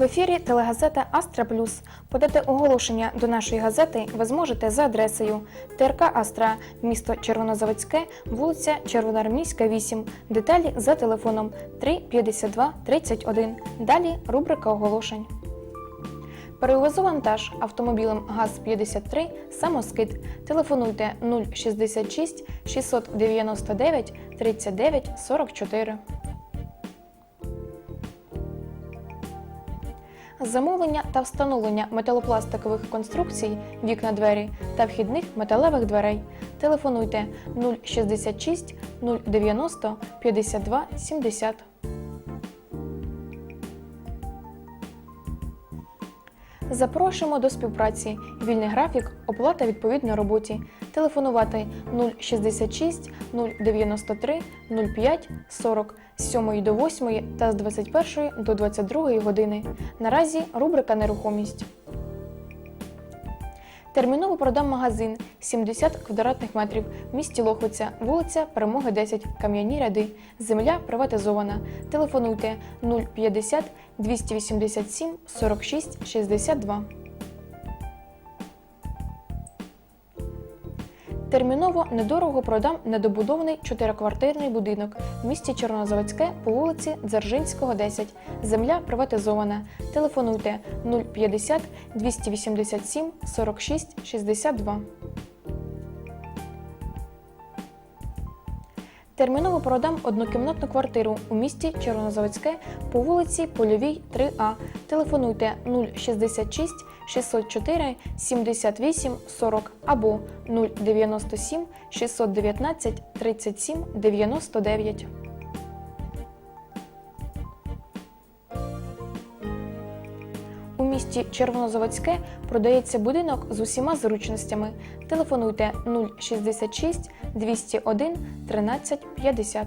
В ефірі телегазета Астра Плюс. Подати оголошення до нашої газети ви зможете за адресою ТРК Астра, місто Червонозаводське, вулиця Червоноармійська, 8. Деталі за телефоном 3 52 31. Далі рубрика оголошень. Перевезу вантаж автомобілем ГАЗ-53 самоскид. Телефонуйте 066 699 39 44. Замовлення та встановлення металопластикових конструкцій, вікна двері та вхідних металевих дверей. Телефонуйте 066 090 52 70. Запрошуємо до співпраці. Вільний графік, оплата відповідно роботі. Телефонувати 066 093 05 40 з 7 до 8 та з 21 до 22 години. Наразі рубрика Нерухомість. Терміново продам магазин 70 квадратних метрів в місті Лохвиця, вулиця Перемоги 10, Кам'яні ряди. Земля приватизована. Телефонуйте 050 287 46 62. Терміново недорого продам недобудований чотириквартирний будинок в місті Чорнозаводське по вулиці Дзержинського, 10. Земля приватизована. Телефонуйте 050 287 46 62. Терміново продам однокімнатну квартиру у місті Червонозаводське по вулиці Польовій 3А. Телефонуйте 066 604 78 40 або 097 619 37 99. Місті Червонозаводське продається будинок з усіма зручностями. Телефонуйте 066 201 13 50.